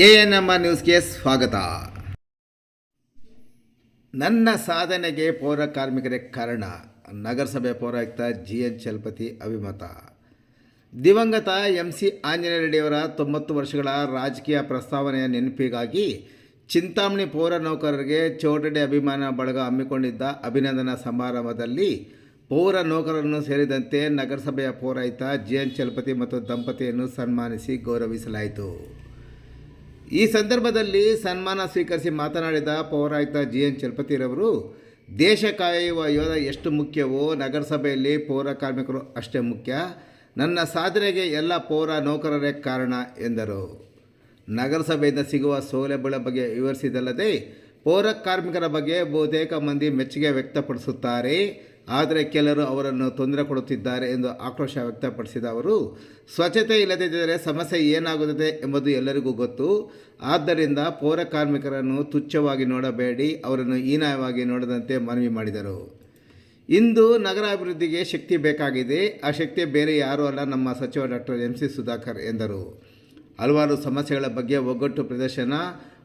A N M ನ್ಯೂಸ್ಗೆ ಸ್ವಾಗತ. ನನ್ನ ಸಾಧನೆಗೆ ಪೌರ ಕಾರ್ಮಿಕರೇ ಕಾರಣ. ನಗರಸಭೆ ಪೌರಾಯುಕ್ತ ಜಿ ಎನ್ ಚಲಪತಿ ಅಭಿಮತ ದಿವಂಗತ ಎಂ ಸಿ ಆಂಜನೇಯ ರೆಡ್ಡಿಯವರ ತೊಂಬತ್ತು ವರ್ಷಗಳ ರಾಜಕೀಯ ಪ್ರಸ್ತಾವನೆಯ ನೆನಪಿಗಾಗಿ ಚಿಂತಾಮಣಿ ಪೌರ ನೌಕರರಿಗೆ ಚೌಡರೆಡ್ಡಿ ಅಭಿಮಾನ ಬಳಗ ಹಮ್ಮಿಕೊಂಡಿದ್ದ ಅಭಿನಂದನಾ ಸಮಾರಂಭದಲ್ಲಿ ಪೌರ ನೌಕರರನ್ನು ಸೇರಿದಂತೆ ನಗರಸಭೆಯ ಪೌರಾಯುಕ್ತ ಜಿ ಎನ್ ಚಲಪತಿ ಮತ್ತು ದಂಪತಿಯನ್ನು ಸನ್ಮಾನಿಸಿ ಗೌರವಿಸಲಾಯಿತು. ಈ ಸಂದರ್ಭದಲ್ಲಿ ಸನ್ಮಾನ ಸ್ವೀಕರಿಸಿ ಮಾತನಾಡಿದ ಪೌರಾಯುಕ್ತ ಜಿ ಎನ್ ಚಲಪತಿರವರು, ದೇಶ ಕಾಯುವ ಯೋಧ ಎಷ್ಟು ಮುಖ್ಯವೋ ನಗರಸಭೆಯಲ್ಲಿ ಪೌರ ಕಾರ್ಮಿಕರು ಅಷ್ಟೇ ಮುಖ್ಯ. ನನ್ನ ಸಾಧನೆಗೆ ಎಲ್ಲ ಪೌರ ನೌಕರರೇ ಕಾರಣ ಎಂದರು. ನಗರಸಭೆಯಿಂದ ಸಿಗುವ ಸೌಲಭ್ಯಗಳ ಬಗ್ಗೆ ವಿವರಿಸಿದಲ್ಲದೆ, ಪೌರ ಕಾರ್ಮಿಕರ ಬಗ್ಗೆ ಬಹುತೇಕ ಮಂದಿ ಮೆಚ್ಚುಗೆ ವ್ಯಕ್ತಪಡಿಸುತ್ತಾರೆ. ಆದರೆ ಕೆಲವರು ಅವರನ್ನು ತೊಂದರೆ ಕೊಡುತ್ತಿದ್ದಾರೆ ಎಂದು ಆಕ್ರೋಶ ವ್ಯಕ್ತಪಡಿಸಿದ ಅವರು, ಸ್ವಚ್ಛತೆ ಇಲ್ಲದಿದ್ದರೆ ಸಮಸ್ಯೆ ಏನಾಗುತ್ತದೆ ಎಂಬುದು ಎಲ್ಲರಿಗೂ ಗೊತ್ತು. ಆದ್ದರಿಂದ ಪೌರ ಕಾರ್ಮಿಕರನ್ನು ತುಚ್ಛವಾಗಿ ನೋಡಬೇಡಿ, ಅವರನ್ನು ಹೀನಾಯವಾಗಿ ನೋಡದಂತೆ ಮನವಿ ಮಾಡಿದರು. ಇಂದು ನಗರ ಅಭಿವೃದ್ಧಿಗೆ ಶಕ್ತಿ ಬೇಕಾಗಿದೆ. ಆ ಶಕ್ತಿ ಬೇರೆ ಯಾರೂ ಅಲ್ಲ, ನಮ್ಮ ಸಚಿವ ಡಾಕ್ಟರ್ ಎಂ ಸಿ ಸುಧಾಕರ್ ಎಂದರು. ಹಲವಾರು ಸಮಸ್ಯೆಗಳ ಬಗ್ಗೆ ಒಗ್ಗಟ್ಟು ಪ್ರದರ್ಶನ,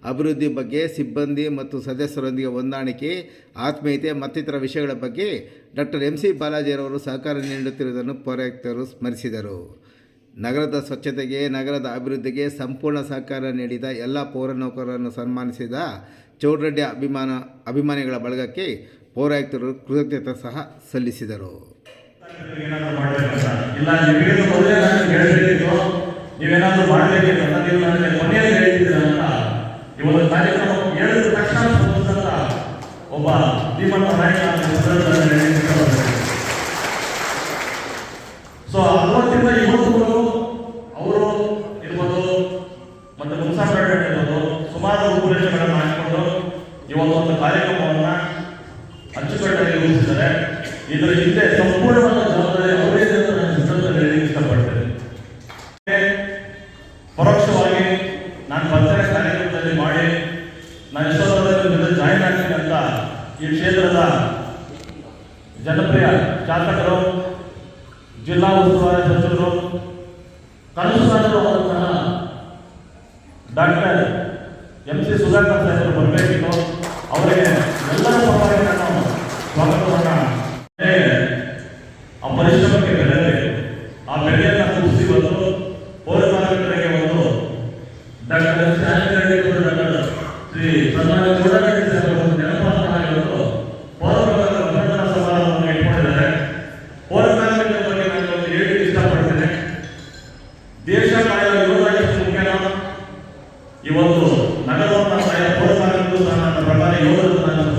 ಅಭಿವೃದ್ಧಿ ಬಗ್ಗೆ ಸಿಬ್ಬಂದಿ ಮತ್ತು ಸದಸ್ಯರೊಂದಿಗೆ ಹೊಂದಾಣಿಕೆ, ಆತ್ಮೀಯತೆ ಮತ್ತಿತರ ವಿಷಯಗಳ ಬಗ್ಗೆ ಡಾಕ್ಟರ್ ಎಂ ಸಿ ಬಾಲಾಜಿಯರವರು ಸಹಕಾರ ನೀಡುತ್ತಿರುವುದನ್ನು ಪೌರಾಯುಕ್ತರು ಸ್ಮರಿಸಿದರು. ನಗರದ ಸ್ವಚ್ಛತೆಗೆ, ನಗರದ ಅಭಿವೃದ್ಧಿಗೆ ಸಂಪೂರ್ಣ ಸಹಕಾರ ನೀಡಿದ ಎಲ್ಲ ಪೌರ ನೌಕರರನ್ನು ಸನ್ಮಾನಿಸಿದ ಚೌಡರೆಡ್ಡಿ ಅಭಿಮಾನ, ಅಭಿಮಾನಿಗಳ ಬಳಗಕ್ಕೆ ಪೌರಾಯುಕ್ತರು ಕೃತಜ್ಞತೆ ಸಹ ಸಲ್ಲಿಸಿದರು. ನೀವೇನಾದ್ರೂ ಮಾಡಬೇಕಿತ್ತು ನೀವು ನನಗೆ ಮನೆಯಲ್ಲಿ ಹೇಳ್ತಿದ್ದೀರ ಅಂತ. ಇವತ್ತು ಕಾರ್ಯಕ್ರಮ ಹೇಳಿದ ತಕ್ಷಣ ಸ್ಪಂದಿಸಿದಂತ ಒಬ್ಬ ಧೀಮಂತ ನಾಯಕ ಸೊ ಅವತ್ತಿಂದ ಇವತ್ತುವರೆಗೂ ಅವರು ಇರ್ಬೋದು ಮತ್ತೆ ಮುನ್ಸಾಪೇಟೆ ಇರ್ಬೋದು ಸುಮಾರು ರೂಪುರೇಷೆಗಳನ್ನು ಹಾಕಿಕೊಂಡು ಇವತ್ತು ಒಂದು ಕಾರ್ಯಕ್ರಮವನ್ನ ಅಚ್ಚುಕಟ್ಟಾಗಿ ರೂಪಿಸಿದ್ದಾರೆ ಇದರ ಹಿಂದೆ ಸಂಪೂರ್ಣವಾದ ಜವಾಬ್ದಾರಿ ಅವರೇ ಇದೆ ಅಂತ ನಾನು ಸಂದರ್ಭದಲ್ಲಿ ಹೇಳಲಿಕ್ಕೆ ಇಷ್ಟಪಡ್ತೇನೆ ಪರೋಕ್ಷವಾಗಿ ನಾನು ಪಂಚಾಯತ್ ಕಾರ್ಯಕ್ರಮದಲ್ಲಿ ಮಾಡಿ ನಾನು ಎಷ್ಟೊಂದು ಜಾಯಿನ್ ಆಗ್ತೀನಿ ಅಂತ ಈ ಕ್ಷೇತ್ರದ ಜನಪ್ರಿಯ ಶಾಸಕರು ಜಿಲ್ಲಾ ಉಸ್ತುವಾರಿ ಸಚಿವರು, ಕನಸು ಡಾಕ್ಟರ್ ಎಂ ಸಿ ಸುಧಾಕರ್ ಸಾಹೇಬರು ಬರಬೇಕಿತ್ತು. ಅವರಿಗೆ ಎಲ್ಲರ ಪರವಾಗಿ ನಾನು ಸ್ವಾಗತವನ್ನ ಏ, ಆ ಪರಿಶ್ರಮಕ್ಕೆ ಬೆಲೆ ಬೇಕು ಆ ಬೆಲೆಯನ್ನ ಕೂಡಿಸಿ ಬಂದು ಪೌರ ಕಾರ್ಮಿಕರಿಗೆ ಒಂದು doctor M C Anjaneya Reddy ಅವರು ಡಾಕ್ಟರ್ ಶ್ರೀ ಸನ್ಮಾನ್ಯ ಚೂಡಾರೆಡ್ಡಿ ಸಾಹೇಬರು ಒಂದು ನೆನಪಾದ ಆಗಿರೋದು ಪೌರ ಕಾರ್ಮಿಕರ ಅಭಿನಂದನಾ ಸಮಾರಂಭವನ್ನು ಇಟ್ಕೊಂಡಿದ್ದಾರೆ ಪೌರ ಕಾರ್ಮಿಕರ ಬಗ್ಗೆ ನಾನು ಒಂದು ಹೇಳಲಿಕ್ಕೆ ಇಷ್ಟಪಡ್ತೇನೆ ದೇಶ ಕಾಯುವ ಯೋಧ ಎಷ್ಟು ಮುಖ್ಯನೋ ಇವತ್ತು ನಗರವನ್ನು ಕಾಯುವ ಪೌರ ಕಾರ್ಮಿಕರು ಸಹ ನನ್ನ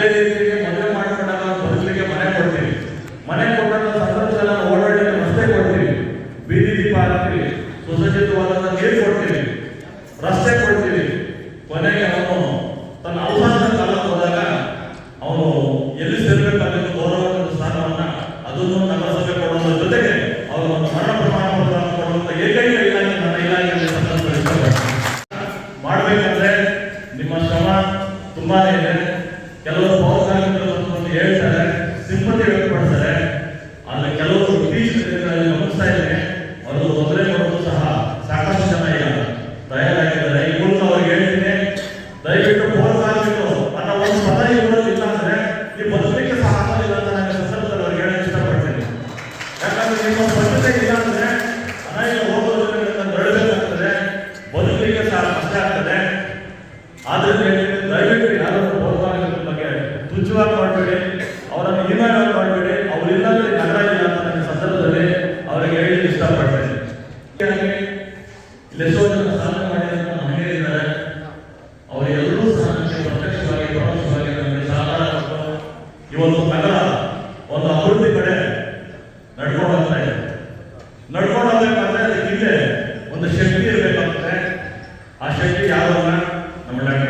ಹೃದಯದಲ್ಲಿ നമ്മുടെ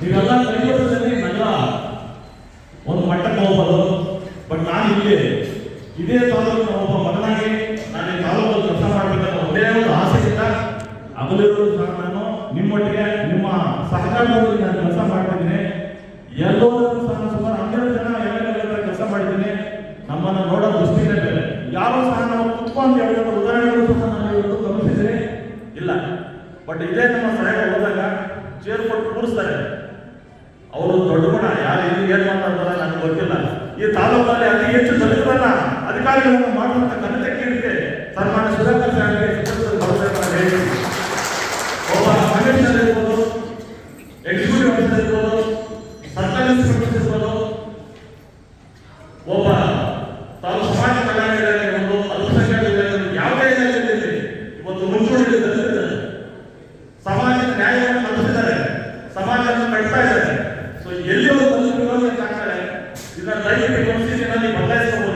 ನೀವೆಲ್ಲ ಕಲಿಯೋದ್ರಲ್ಲಿ ನಗರ, ಒಂದು ಮಟ್ಟಕ್ಕೆ ಹೋಗ್ಬೋದು. ಬಟ್ ನಾನು ಇಲ್ಲಿ. ಇದೇ ತಾಲೂಕಿನ ಒಬ್ಬ ಮಗನಾಗಿ ನಾನು ಈ ತಾಲೂಕು ಕೆಲಸ ಮಾಡಬೇಕಂತ ಒಂದೇ ಒಂದು ಆಸೆ ಇಲ್ಲ ಅಗಲಿರೋದು ಸಹ ನಾನು ನಿಮ್ಮೊಟ್ಟಿಗೆ ನಿಮ್ಮ ಸಹಕಾರದಲ್ಲಿ ನಾನು ಕೆಲಸ ಮಾಡ್ತಿದ್ದೀನಿ. ಎಲ್ಲೋ ಸಹ ಸುಮಾರು ಹನ್ನೆರಡು ಜನ ಎಲ್ಲ ಕೆಲಸ ಮಾಡಿದ್ದೀನಿ. ನಮ್ಮನ್ನು ನೋಡೋ ದೃಷ್ಟಿನೇ ಬೇರೆ. ಯಾರು ಸಹ ನಾವು ಕುತ್ಕೊಂಡು ಹೇಳಿರೋ ಉದಾಹರಣೆಗಳು ಸಹ ನಾನು ಇವತ್ತು ಗಮನಿಸಿದ್ರೆ ಇಲ್ಲ. ಬಟ್ ಇದೇ ನಮ್ಮ ಸಹಾಯ ಹೋದಾಗ ಚೇರ್ ಕೊಟ್ಟು ಕೂರಿಸ್ತಾರೆ. ಅವರು ದೊಡ್ಡ ಯಾರು ಇಲ್ಲಿ ಏನು ಮಾತಾಡ್ತಾರೆ ನನಗೆ ಗೊತ್ತಿಲ್ಲ. ಈ ತಾಲೂಕಲ್ಲಿ ಅತಿ ಹೆಚ್ಚು ದಲಿತರನ್ನ ಅಧಿಕಾರಿಗಳನ್ನು ಮಾಡುವಂತ ಕನ್ನಡ ಇದನ್ನ ದಯವಿಟ್ಟು ಸಂಸ್ಥೆಯಲ್ಲಿ ಬದಲಾಯಿಸಬಹುದು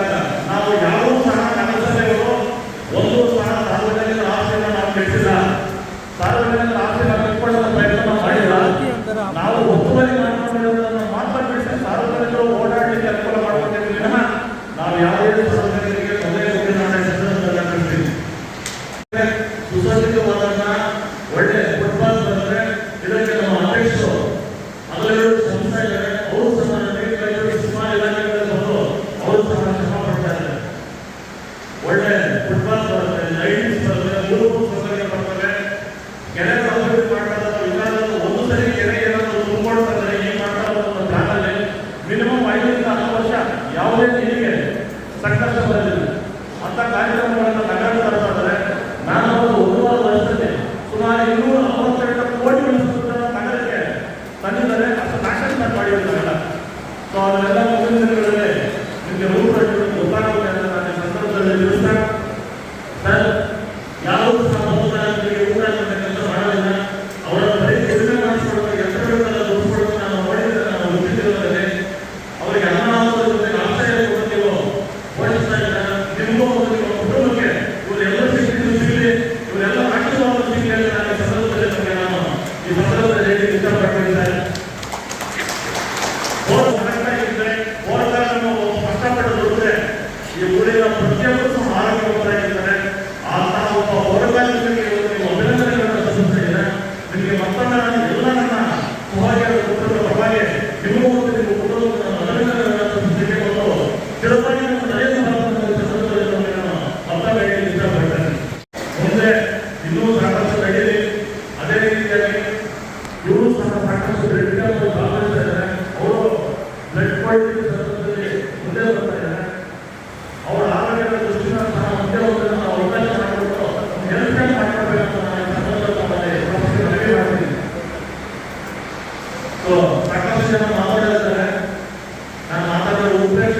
आंदोलन नहीं है संघर्ष porque eu sou maravilhoso. ಸಾಕಷ್ಟು ಜನ ಮಾತಾಡಿರ್ತಾರೆ ನಾನು ಮಾತಾಡೋ ಉಪೇಕ್ಷ